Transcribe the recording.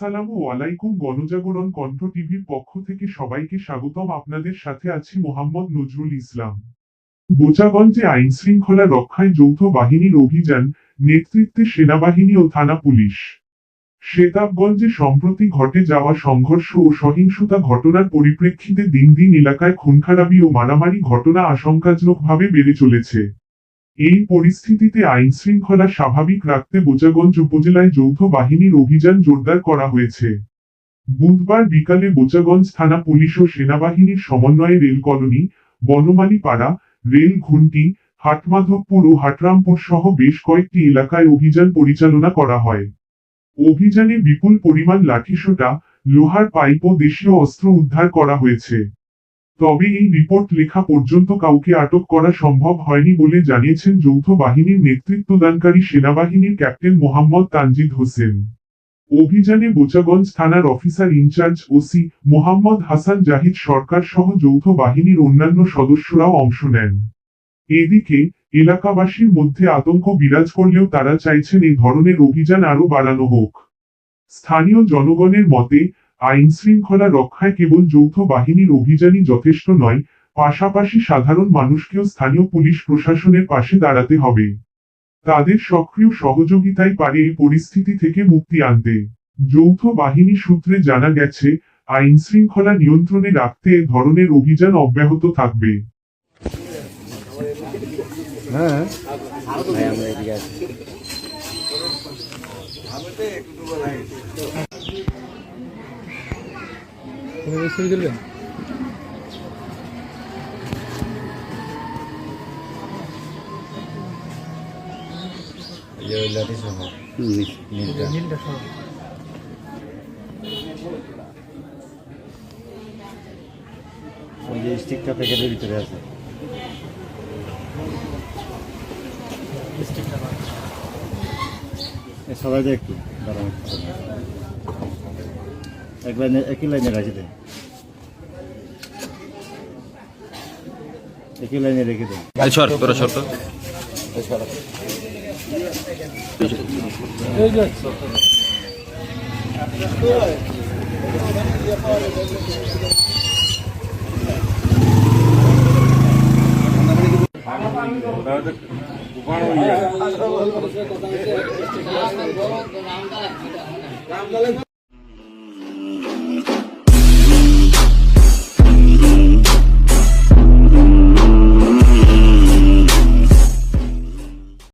আসসালামু আলাইকুম গণজাগরণ কণ্ঠ টিভির পক্ষ থেকে সবাইকে স্বাগতম। আপনাদের সাথে আছি মোহাম্মদ নজরুল ইসলাম। বোচাগঞ্জে আইন শৃঙ্খলা রক্ষায় যৌথ বাহিনীর অভিযান, নেতৃত্বে সেনাবাহিনী ও থানা পুলিশ। শেতাবগঞ্জে সম্প্রতি ঘটে যাওয়া সংঘর্ষ ও সহিংসতা ঘটনার পরিপ্রেক্ষিতে দিন দিন এলাকায় খুনখারাবি ও মারামারি ঘটনা আশঙ্কাজনকভাবে বেড়ে চলেছে। এই পরিস্থিতিতে আইন শৃঙ্খলা স্বাভাবিক রাখতে বোচাগঞ্জ উপজেলায় যৌথ বাহিনীর অভিযান জোরদার করা হয়েছে। বুধবার বিকালে বোচাগঞ্জ থানা পুলিশ ও সেনাবাহিনীর সমন্বয়ে রেল কলোনি বনমালী পাড়া রেল ঘুন্টি, হাটমাধবপুর ও হাটরামপুর সহ বেশ কয়েকটি এলাকায় অভিযান পরিচালনা করা হয়। অভিযানে বিপুল পরিমাণ লাঠিসোটা, লোহার পাইপ ও দেশীয় অস্ত্র উদ্ধার করা হয়েছে। তবে এই রিপোর্ট লেখা পর্যন্ত কাউকে আটক করা সম্ভব হয়নি বলে জানিয়েছেন যৌথ বাহিনীর নেতৃত্বদানকারী সেনাবাহিনীর ক্যাপ্টেন মোহাম্মদ তানজিদ হোসেন। অভিযানে বোচাগঞ্জ থানার officer in charge OC Mohammad Hasan Zahid Sarkar সহ যৌথ বাহিনীর অন্যান্য সদস্যরাও অংশ নেন। এদিকে, এলাকাবাসীর মধ্যে আতঙ্ক বিরাজ করলেও তারা চাইছেন এই ধরনের অভিযান আরও বাড়ানো হোক। স্থানীয় জনগণের মতে আইন শৃঙ্খলা রক্ষায় কেবল যৌথ বাহিনীর অভিযানই যথেষ্ট নয়, পাশাপাশি সাধারণ মানুষকেও স্থানীয় পুলিশ প্রশাসনের পাশে দাঁড়াতে হবে। তাদের সক্রিয় সহযোগিতাই পারে এই পরিস্থিতি থেকে মুক্তি আনতে। যৌথ বাহিনী সূত্রে জানা গেছে আইন শৃঙ্খলা নিয়ন্ত্রণে রাখতে এ ধরনের অভিযান অব্যাহত থাকবে। হ্যাঁ। তুমি মিস্ত্রি দিলেন যে ওই স্টিকটা প্যাকেটের ভিতরে আছে। সবাই দেয় একটু এক লাইনে একই লাইনে রাখি দেয় একই লাইনে রেখে এই সর তোরা সর তো। যে